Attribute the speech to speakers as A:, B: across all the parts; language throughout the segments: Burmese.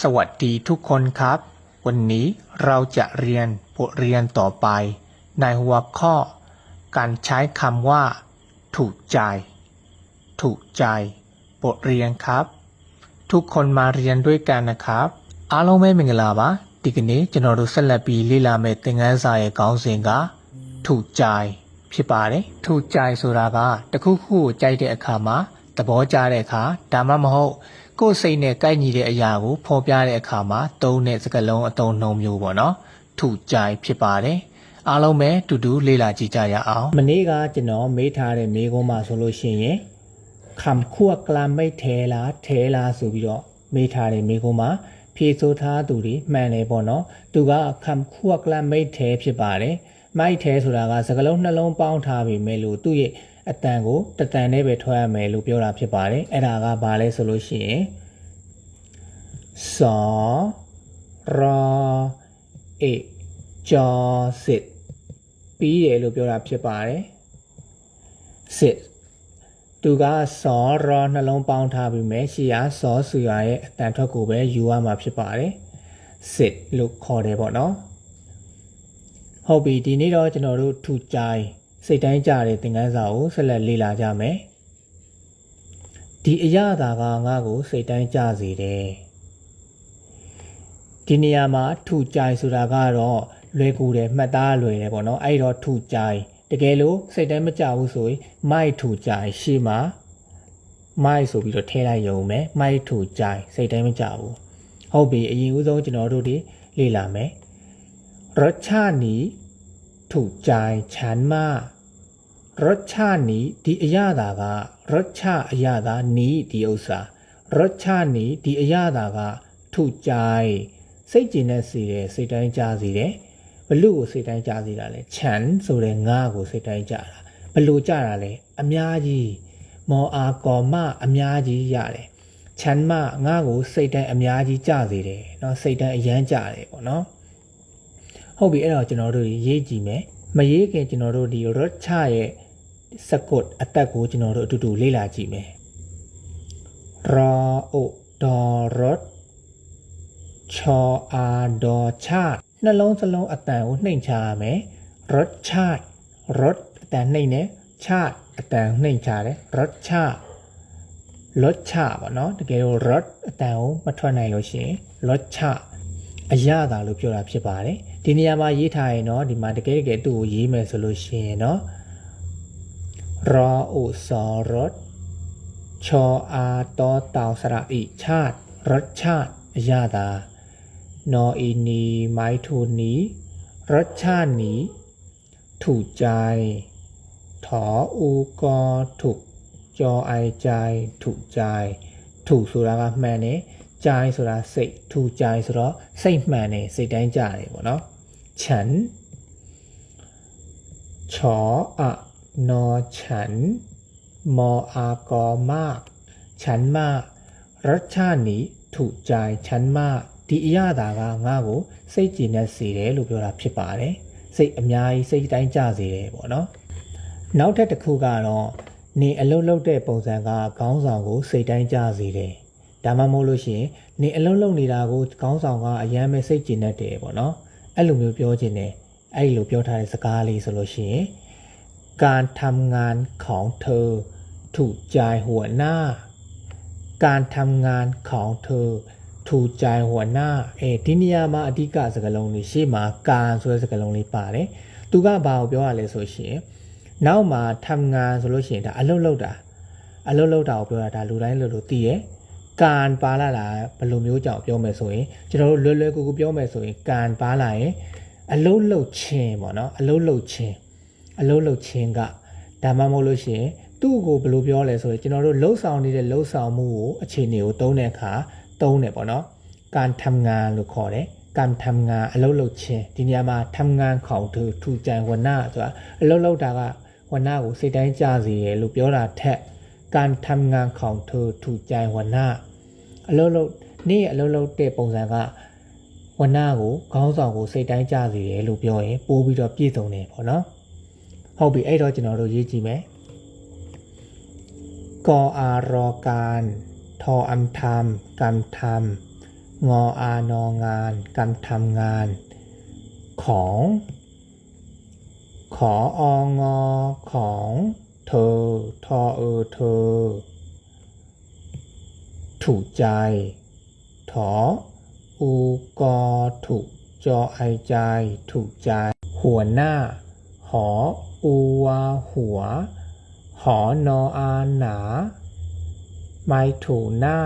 A: สวัสดีทุกคนครับ วันนี้เราจะเรียนบทเรียนต่อไป ในหัวข้อ การใช้คำว่า ถูกใจ ถูกใจ บทเรียนครับ ทุกคนมาเรียนด้วยกันนะครับ အားလုံးပဲမင်္ဂလာပါဒီကနေ့ကျွန်တော်တို့ဆက်လက်ပြီးလေ့လာမယ့်သင်ခန်းစာရဲ့ခေါင်းစဉ်ကถูกใจဖြစ်ပါတယ်ถูกใจဆိုတာကတစ်ခုခုကိုကြိုက်တဲ့အခါမှာသဘောကျတဲ့အခါဒါမှမဟုတ် ကိုယ်စိတ်နဲ့ကိုက်ညီတဲ့အရာကိုဖော်ပြတဲ့အခါမှာသုံးတဲ့စကားလုံးအသုံးနှုန်းမျိုးပေါ့နော်ထုကြိုင်ဖြစ်ပါတယ်အားလုံးပဲတူတူလေ့လာကြည့်ကြရအောင်မနေ့ကကျွန်တော်မေးထားတဲ့မေးခွန်းမှာဆိုလို့ရှိရင်ခံခုကလာမိတ်ထဲလားထဲလားဆိုပြီးတော့မေးထားတယ်မိကုံးမှာဖြေဆိုထားသူတွေမှန်တယ်ပေါ့နော်သူကခံခုကလာမိတ်ထဲဖြစ်ပါတယ်မိုက်ထဲဆိုတာကစကလုံးနှလုံးပေါင်းထားပြီမဲ့လို့သူ့ရဲ့ အတန်ကိုတတန်နဲ့ပဲထွက်ရမယ်လို့ပြောတာဖြစ်ပါတယ်အဲ့ဒါကဘာလဲဆိုလို့ရှိရင်စောရအေကျော်စစ်ပြီးတယ်လို့ပြောတာဖြစ်ပါတယ်စစ်သူကစောရနှလုံးပေါင်းထားပြီးမယ်ရှီယာစောဆူရရဲ့အတန်ထွက်ကိုပဲယူရမှာဖြစ်ပါတယ်စစ်လို့ခေါ်တယ်ပေါ့နော်ဟုတ်ပြီဒီနေ့တော့ကျွန်တော်တို့ထူကြိုင် စိတ်တိုင်းကြတဲ့သင်ခန်းစာကိုဆက်လက်လေ့လာကြမယ်ဒီအရာသာကငါ့ကိုစိတ်တိုင်းကြစေတယ်ဒီနေရာမှာထူကြိုင်ဆိုတာကတော့လွယ်ကူတယ်မှတ်သားလွယ်တယ်ပေါ့နော်အဲ့တော့ထူကြိုင်တကယ်လို့စိတ်တိုင်းမကြဘူးဆိုရင်မိုက်ထူကြိုင်ရှေ့မှာမိုက်ဆိုပြီးတော့ထည့်လိုက်ရုံပဲမိုက်ထူကြိုင်စိတ်တိုင်းမကြဘူးဟုတ်ပြီအရင်ဦးဆုံးကျွန်တော်တို့ဒီလေ့လာမယ်รสชาตินี้ถูกใจฉันมาก รสชาตินี้ဒီအရသာကรสชาติအရသာနီးဒီဥစ္စာรสชาตินี้ဒီအရသာကถูกใจစိတ်ကျင်တဲ့စီတယ်စိတ်တိုင်းကြစီတယ်ဘလူကိုစိတ်တိုင်းကြစီတာလဲခြံဆိုတဲ့ငါးကိုစိတ်တိုင်းကြတာဘလူကြတာလဲအများကြီးမောအာကောမအများကြီးရတယ်ခြံမငါးကိုစိတ်တိုင်းအများကြီးကြစီတယ်เนาะစိတ်တိုင်းအရန်ကြတယ်ပေါ့เนาะဟုတ်ပြီအဲ့တော့ကျွန်တော်တို့ရေးကြည့်မယ်မရေးခင်ကျွန်တော်တို့ဒီရချရဲ့ စကုတ်အသက်ကိုကျွန်တော်တို့အတူတူလေ့လာကြည့်မယ်ရာအိုဒေါ်ရတ်ချောအာဒေါ်ချတ်နှလုံးစလုံးအတန်ကိုနှိမ်ချရမယ်ရတ်ချတ်ရတ်အတန်နှိမ်နေချတ်အတန်နှိမ်ချတယ်ရတ်ချတ်လော့ချပေါ့နော်တကယ်လို့ rot အတန်ကိုမထွက်နိုင်လို့ရှိရင် lot ချအရသာလို့ပြောတာဖြစ်ပါတယ်ဒီနေရာမှာရေးထားရင်တော့ဒီမှာတကယ်တကယ်သူ့ကိုရေးမယ်ဆိုလို့ရှိရင်တော့ รออุสรสชออาตอเต่าสระอิชาติรสชาติยาดานออีนีไม้ทูนี้รสชาตินี้ ถูกใจถออูกอถูกจอไอใจ ถูกใจ ถูกဆိုတာကမှန်တယ်ကြိုင်ဆိုတာစိတ်ထူကြိုင်ဆိုတော့စိတ်မှန်တယ်စိတ်တိုင်းကြတယ်ပေါ့နော်ခြံချောอะ นอฉัน มออากอมาก ฉันมากรสชาตินี้ถูกใจฉันมากဒီအရသာကငါ့ကိုစိတ်ကြည်နဲ့စေတယ်လို့ပြောတာဖြစ်ပါတယ်စိတ်အများကြီးစိတ်တိုင်းကြစေတယ်ပေါ့နော်နောက်ထပ်တစ်ခုကတော့နေအလုံးလုံးတဲ့ပုံစံကခေါင်းဆောင်ကိုစိတ်တိုင်းကြစေတယ်ဒါမှမဟုတ်လို့ရှိရင်နေအလုံးလုံးနေတာကိုခေါင်းဆောင်ကအယမ်းပဲစိတ်ကြည်နဲ့တယ်ပေါ့နော်အဲ့လိုမျိုးပြောခြင်းနဲ့အဲ့လိုပြောထားတဲ့စကားလေးဆိုလို့ရှိရင် การทำงานของเธอ ถูกใจหัวหน้า การทำงานของเธอ ถูกใจหัวหน้าအဲဒီနေရာမှာအဓိကစကားလုံးလေးရှေ့မှာการဆိုတဲ့စကားလုံးလေးပါတယ်သူကဘာကိုပြောရလဲဆိုရှင်နောက်မှာทำงานဆိုလို့ရှိရင်ဒါအလုပ်လုပ်တာအလုပ်လုပ်တာကိုပြောတာဒါလူတိုင်းလို့လို့သိရဲ့การပါလာတာဘယ်လိုမျိုးကြောင့်ပြောမယ်ဆိုရင်ကျွန်တော်တို့လွယ်လွယ်ကူကူပြောမယ်ဆိုရင်การပါလာရင်အလုပ်လုပ်ခြင်းပေါ့နော်အလုပ်လုပ်ခြင်း အလုံးလုံးချင်းကဒါမှမဟုတ်လို့ရှိရင်သူ့ကိုဘယ်လိုပြောလဲဆိုရင်ကျွန်တော်တို့လှုပ်ဆောင်နေတဲ့လှုပ်ဆောင်မှုကိုအခြေအနေကိုသုံးတဲ့အခါသုံးတယ်ပေါ့နော်การทำงานလို့ခေါ်တယ်การทำงานအလုပ်လုပ်ခြင်းဒီနေရာမှာทำงานของသူထူကြံဝနာဆိုတာအလုပ်လုပ်တာကဝနာကိုစိတ်တိုင်းကြစေရလို့ပြောတာထက်การทำงานของเธอถูกใจဝနာအလုပ်လုပ်နေ့အလုပ်လုပ်တဲ့ပုံစံကဝနာကိုခေါင်းဆောင်ကိုစိတ်တိုင်းကြစေရလို့ပြောရင်ပိုးပြီးတော့ပြည့်စုံတယ်ပေါ့နော် ဟုတ်ပြီအဲ့တော့ကျွန်တော်တို့ရေးကြည့်မယ်กออารอการทออัมทำกรรมทำ งออานองาน การทำงาน ของ ขอองอของ เธอ ทอเออเธอ ถูกใจ ถอ อูกอถูก จอไอใจ ถูกใจ หัวหน้า หอ อูวาหัว หอนออาหนา ไม่ถูหน้า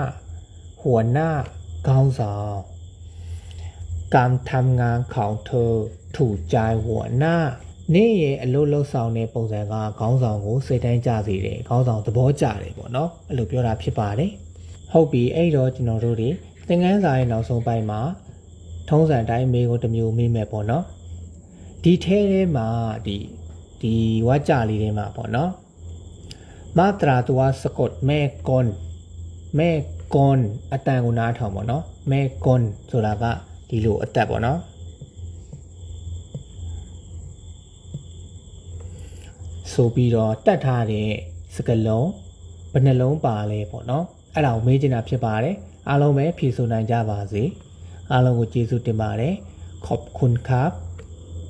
A: หัวหน้าก้าวสาวการทำงานของเธอ ถูกใจหัวหน้า နေ့ရဲ့အလုပ်လုပ်ဆောင်တဲ့ပုံစံကခေါင်းဆောင်ကိုစိတ်တိုင်းကြစေတယ်ခေါင်းဆောင်သဘောကျတယ်ပေါ့နော်အဲ့လိုပြောတာဖြစ်ပါတယ်ဟုတ်ပြီအဲ့တော့ကျွန်တော်တို့တွေသင်ခန်းစာရဲ့နောက်ဆုံးပိုင်းမှာထုံးစံတိုင်းမေကိုတစ်မျိုးမေးမယ်ပေါ့နော်ဒီထဲထဲမှာဒီ ဒီဝါကြလေးထဲမှာပေါ့နော်မတရာတဝစကုတ်မဲကွန်မဲကွန်အတန်ကိုနားထောင်ပေါ့နော်မဲကွန်ဆိုတာကဒီလိုအတက်ပေါ့နော် ဆိုပြီးတော့တတ်ထားတဲ့စကလုံးဘယ်နှလုံးပါလဲပေါ့နော်အဲ့ဒါကိုမေးချင်တာဖြစ်ပါတယ်အားလုံးပဲဖြေဆိုနိုင်ကြပါစေအားလုံးကိုကျေးဇူးတင်ပါတယ်ขอบคุณครับ